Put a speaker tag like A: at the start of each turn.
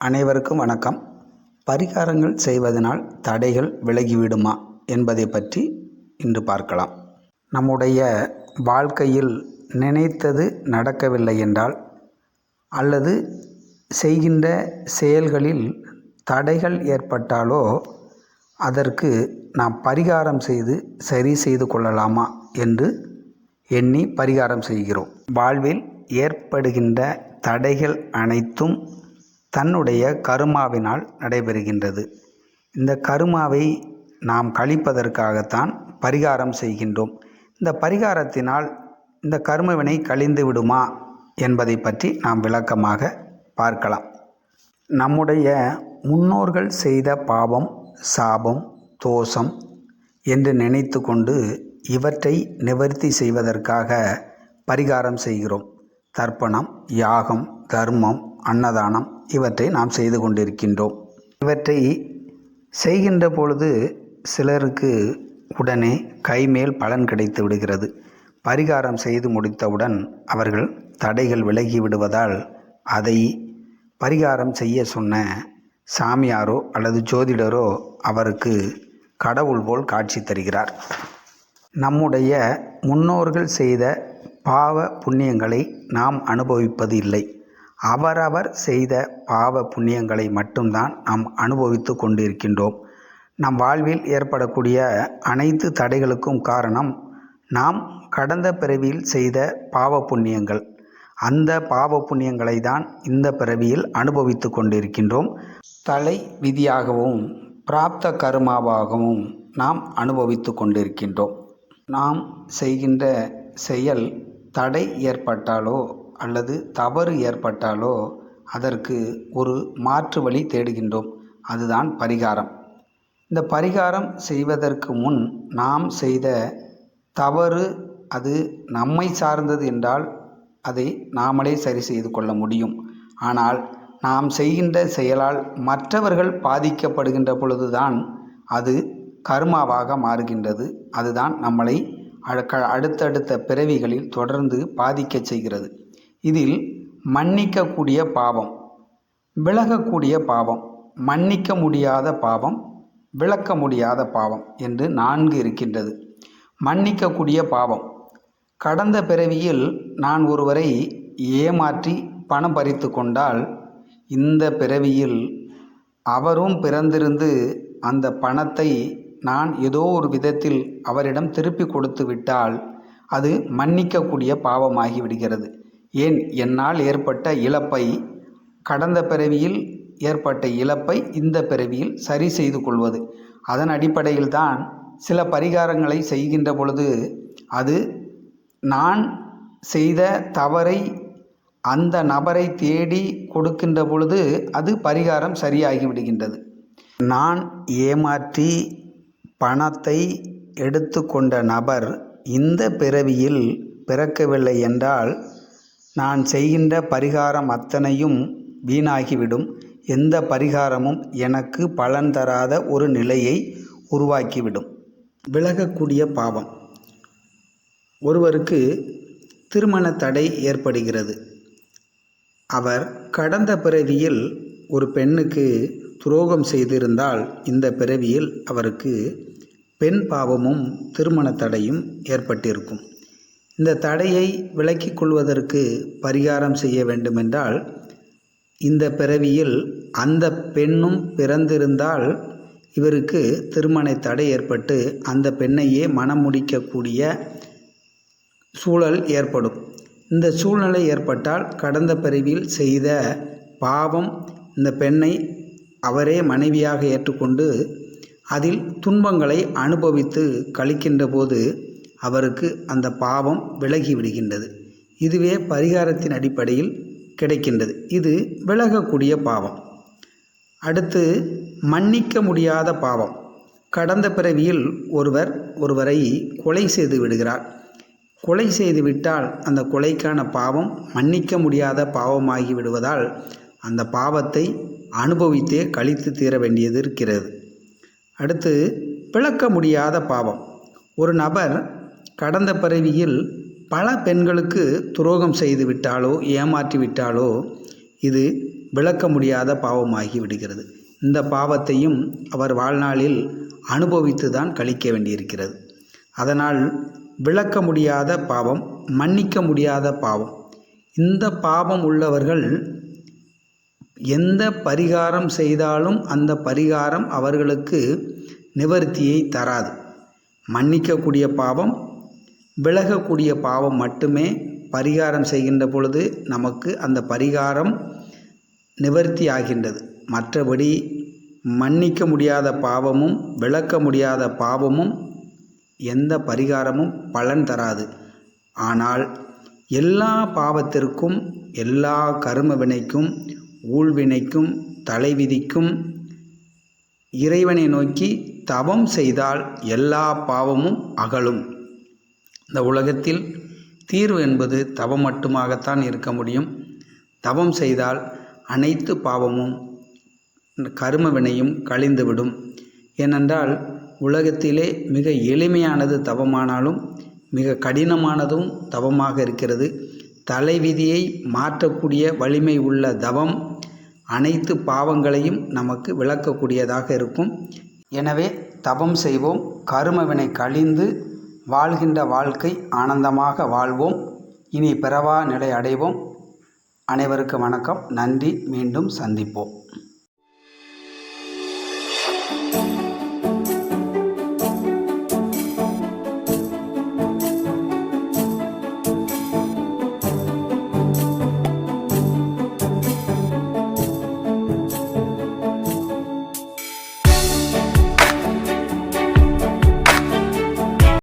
A: அனைவருக்கும் வணக்கம். பரிகாரங்கள் செய்வதனால் தடைகள் விலகிவிடுமா என்பதை பற்றி இன்று பார்க்கலாம். நம்முடைய வாழ்க்கையில் நினைத்தது நடக்கவில்லை என்றால் அல்லது செய்கின்ற செயல்களில் தடைகள் ஏற்பட்டாலோ அதற்கு நாம் பரிகாரம் செய்து சரி செய்து கொள்ளலாமா என்று எண்ணி பரிகாரம் செய்கிறோம். வாழ்வில் ஏற்படுகின்ற தடைகள் அனைத்தும் தன்னுடைய கருமாவினால் நடைபெறுகின்றது. இந்த கருமாவை நாம் கழிப்பதற்காகத்தான் பரிகாரம் செய்கின்றோம். இந்த பரிகாரத்தினால் இந்த கர்மவினை கழிந்து விடுமா என்பதை பற்றி நாம் விளக்கமாக பார்க்கலாம். நம்முடைய முன்னோர்கள் செய்த பாவம் சாபம் தோஷம் என்று நினைத்து கொண்டு இவற்றை நிவர்த்தி செய்வதற்காக பரிகாரம் செய்கிறோம். தர்ப்பணம் யாகம் தர்மம் அன்னதானம் இவற்றை நாம் செய்து கொண்டிருக்கின்றோம். இவற்றை செய்கின்ற பொழுது சிலருக்கு உடனே கைமேல் பலன் கிடைத்து விடுகிறது. பரிகாரம் செய்து முடித்தவுடன் அவர்கள் தடைகள் விலகி விடுவதால் அதை பரிகாரம் செய்ய சொன்ன சாமியாரோ அல்லது ஜோதிடரோ அவருக்கு கடவுள் போல் காட்சி தருகிறார். நம்முடைய முன்னோர்கள் செய்த பாவ புண்ணியங்களை நாம் அனுபவிப்பது இல்லை. அவரவர் செய்த பாவ புண்ணியங்களை மட்டும்தான் நாம் அனுபவித்து கொண்டிருக்கின்றோம். நம் வாழ்வில் ஏற்படக்கூடிய அனைத்து தடைகளுக்கும் காரணம் நாம் கடந்த பிறவியில் செய்த பாவ புண்ணியங்கள். அந்த பாவ புண்ணியங்களை தான் இந்த பிறவியில் அனுபவித்து கொண்டிருக்கின்றோம். தலை விதியாகவும் பிராப்த கருமாவாகவும் நாம் அனுபவித்து கொண்டிருக்கின்றோம். நாம் செய்கின்ற செயல் தடை ஏற்பட்டாலோ அல்லது தவறு ஏற்பட்டாலோ அதற்கு ஒரு மாற்று வழி தேடுகின்றோம். அதுதான் பரிகாரம். இந்த பரிகாரம் செய்வதற்கு முன் நாம் செய்த தவறு அது நம்மை சார்ந்தது என்றால் அதை நாமளே சரி செய்து கொள்ள முடியும். ஆனால் நாம் செய்கின்ற செயலால் மற்றவர்கள் பாதிக்கப்படுகின்ற பொழுதுதான் அது கர்மாவாக மாறுகின்றது. அதுதான் நம்மளை அடுத்தடுத்த பிறவிகளில் தொடர்ந்து பாதிக்க செய்கிறது. இதில் மன்னிக்கக்கூடிய பாவம் விலகக்கூடிய பாவம் மன்னிக்க முடியாத பாவம் விளக்க முடியாத பாவம் என்று நான்கு இருக்கின்றது. மன்னிக்கக்கூடிய பாவம். கடந்த பிறவியில் நான் ஒருவரை ஏமாற்றி பணம் பறித்து கொண்டால் இந்த பிறவியில் அவரும் பிறந்திருந்து அந்த பணத்தை நான் ஏதோ ஒரு விதத்தில் அவரிடம் திருப்பி கொடுத்து விட்டால் அது மன்னிக்கக்கூடிய பாவமாகி விடுகிறது. ஏன் என்னால் ஏற்பட்ட இழப்பை கடந்த பிறவியில் ஏற்பட்ட இழப்பை இந்த பிறவியில் சரி செய்து கொள்வது? அதன் அடிப்படையில் தான் சில பரிகாரங்களை செய்கின்ற பொழுது அது நான் செய்த தவறை அந்த நபரை தேடி கொடுக்கின்ற பொழுது அது பரிகாரம் சரியாகி விடுகின்றது. நான் ஏமாற்றி பணத்தை எடுத்துக்கொண்ட நபர் இந்த பிறவியில் பிறக்கவில்லை என்றால் நான் செய்கின்ற பரிகாரம் அத்தனையும் வீணாகிவிடும். எந்த பரிகாரமும் எனக்கு பலன் தராத ஒரு நிலையை உருவாக்கிவிடும். விலகக்கூடிய பாவம். ஒருவருக்கு திருமண தடை ஏற்படுகிறது. அவர் கடந்த பிறவியில் ஒரு பெண்ணுக்கு துரோகம் செய்திருந்தால் இந்த பிறவியில் அவருக்கு பெண் பாவமும் திருமண தடையும் ஏற்பட்டிருக்கும். இந்த தடையை விலக்கிக் கொள்வதற்கு பரிகாரம் செய்ய வேண்டுமென்றால் இந்த பிறவியில் அந்த பெண்ணும் பிறந்திருந்தால் இவருக்கு திருமண தடை ஏற்பட்டு அந்த பெண்ணையே மனம் முடிக்கக்கூடிய சூழல் ஏற்படும். இந்த சூழ்நிலை ஏற்பட்டால் கடந்த பிறவியில் செய்த பாவம் இந்த பெண்ணை அவரே மனைவியாக ஏற்றுக்கொண்டு அதில் துன்பங்களை அனுபவித்து கழிக்கின்ற போது அவருக்கு அந்த பாவம் விலகி விடுகின்றது. இதுவே பரிகாரத்தின் அடிப்படையில் கிடைக்கின்றது. இது விலகக்கூடிய பாவம். அடுத்து மன்னிக்க முடியாத பாவம். கடந்த பிறவியில் ஒருவர் ஒருவரை கொலை செய்து விடுகிறார். கொலை செய்து விட்டால் அந்த கொலைக்கான பாவம் மன்னிக்க முடியாத பாவமாகி விடுவதால் அந்த பாவத்தை அனுபவித்தே கழித்து தீர வேண்டியது இருக்கிறது. அடுத்து பிளக்க முடியாத பாவம். ஒரு நபர் கடந்த பிறவியில் பல பெண்களுக்கு துரோகம் செய்து விட்டாலோ ஏமாற்றி விட்டாலோ இது விளக்க முடியாத பாவமாகி விடுகிறது. இந்த பாவத்தையும் அவர் வாழ்நாளில் அனுபவித்து தான் கழிக்க வேண்டியிருக்கிறது. அதனால் விளக்க முடியாத பாவம் மன்னிக்க முடியாத பாவம். இந்த பாவம் உள்ளவர்கள் எந்த பரிகாரம் செய்தாலும் அந்த பரிகாரம் அவர்களுக்கு நிவர்த்தியை தராது. மன்னிக்கக்கூடிய பாவம் விலகக்கூடிய பாவம் மட்டுமே பரிகாரம் செய்கின்ற பொழுது நமக்கு அந்த பரிகாரம் நிவர்த்தி ஆகின்றது. மற்றபடி மன்னிக்க முடியாத பாவமும் விளக்க முடியாத பாவமும் எந்த பரிகாரமும் பலன் தராது. ஆனால் எல்லா பாவத்திற்கும் எல்லா கரும வினைக்கும் ஊழ்வினைக்கும் தலைவிதிக்கும் இறைவனை நோக்கி தவம் செய்தால் எல்லா பாவமும் அகலும். இந்த உலகத்தில் தீர்வு என்பது தவம் மட்டுமாகத்தான் இருக்க முடியும். தவம் செய்தால் அனைத்து பாவமும் கரும வினையும் கழிந்துவிடும். ஏனென்றால் உலகத்திலே மிக எளிமையானது தவமானாலும் மிக கடினமானதும் தவமாக இருக்கிறது. தலைவிதியை மாற்றக்கூடிய வலிமை உள்ள தவம் அனைத்து பாவங்களையும் நமக்கு விளக்கக்கூடியதாக இருக்கும். எனவே தவம் செய்வோம் கருமவினை கழிந்து வாழ்கின்ற வாழ்க்கை ஆனந்தமாக வாழ்வோம். இனி பிறவா நிலை அடைவோம். அனைவருக்கும் வணக்கம். நன்றி. மீண்டும் சந்திப்போம்.